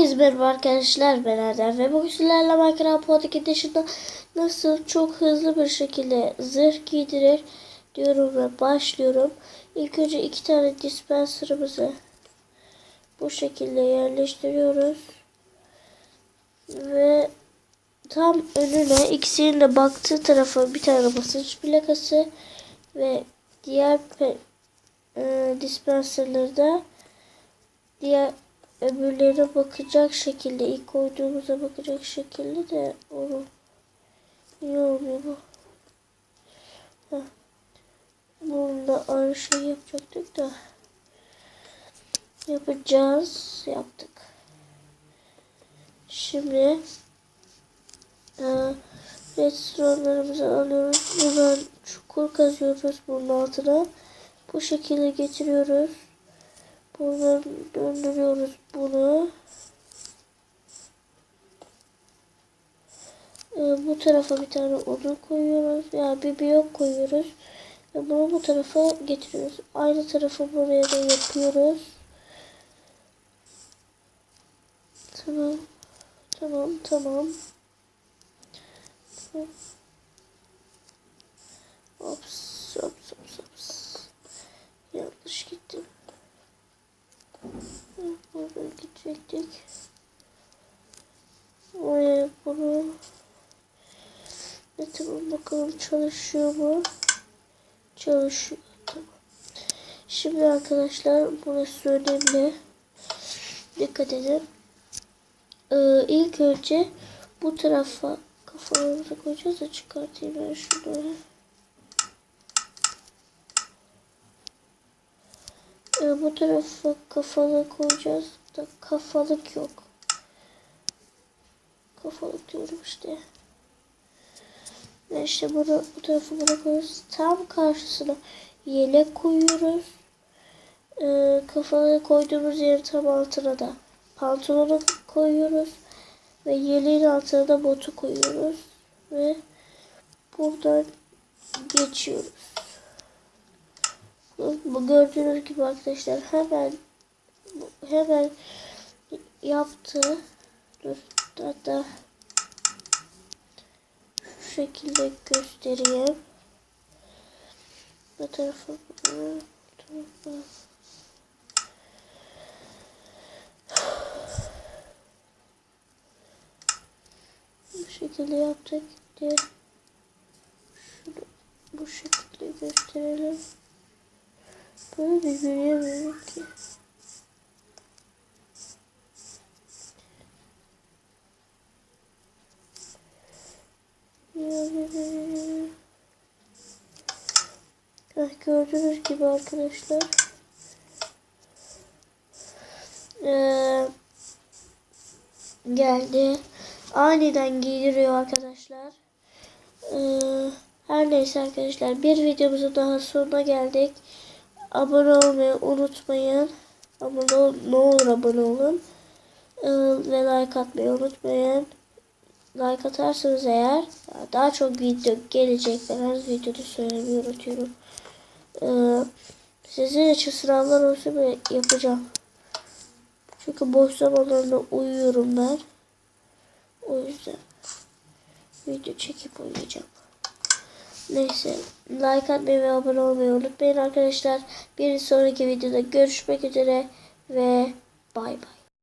Herkese merhaba arkadaşlar ben Erdem ve bugün sizlerle Minecraft Podcast dışında nasıl çok hızlı bir şekilde zırh giydirir diyorum ve başlıyorum. İlk önce iki tane dispenser'ımızı bu şekilde yerleştiriyoruz. Ve tam önüne ikisinin de baktığı tarafa bir tane basınç plakası ve diğer e, dispenser'ları da diğer öbürlerine bakacak şekilde ilk koyduğumuza bakacak şekilde de onu niye olmuyor bu? Heh. Aynı şey yapacaktık da yapacağız yaptık. Şimdi e, restoranlarımızı alıyoruz. Hemen çukur kazıyoruz bunun altına. Bu şekilde getiriyoruz. Buradan döndürüyoruz bunu. Ee, bu tarafa bir tane odun koyuyoruz. Yani bir blok koyuyoruz. Ve bunu bu tarafa getiriyoruz. Aynı tarafı buraya da yapıyoruz. Tamam. Tamam, tamam. Ops, Gidecektik. Oraya bunu. Tamam bakalım çalışıyor mu? Çalışıyor. Tamam. Şimdi arkadaşlar burası önemli. Dikkat edin. Ee, ilk önce bu tarafa kafalarımızı koyacağız da çıkartayım ben şunu. Ee, bu tarafa kafalı koyacağız da kafalık yok. Kafalık diyorum işte. Ve işte bunu bu tarafa bırakıyoruz. Tam karşısına yelek koyuyoruz. Ee, kafalığı koyduğumuz yerin tam altına da pantolonu koyuyoruz. Ve yeleğin altına da botu koyuyoruz. Ve buradan geçiyoruz. Bu gördüğünüz gibi arkadaşlar hemen hemen yaptı. Dur hatta şu şekilde göstereyim. Bu tarafa bu şekilde yaptık diye şunu bu şekilde gösterelim. Böyle bir yürüyemiyorum ki. Evet, gördüğünüz gibi arkadaşlar. Ee, geldi. Aniden giydiriyor arkadaşlar. Ee, her neyse arkadaşlar bir videomuzun daha sonuna geldik. Abone olmayı unutmayın. Abone ol, ne olur abone olun. Ee, ve like atmayı unutmayın. Like atarsanız eğer daha çok video gelecek. Ben her videoda söylemeyi unutuyorum. Ee, sizin için sınavlar olsa bile yapacağım. Çünkü boş zamanlarında uyuyorum ben. O yüzden video çekip oynayacağım. Neyse like atmayı ve abone olmayı unutmayın arkadaşlar. Bir sonraki videoda görüşmek üzere ve bay bay.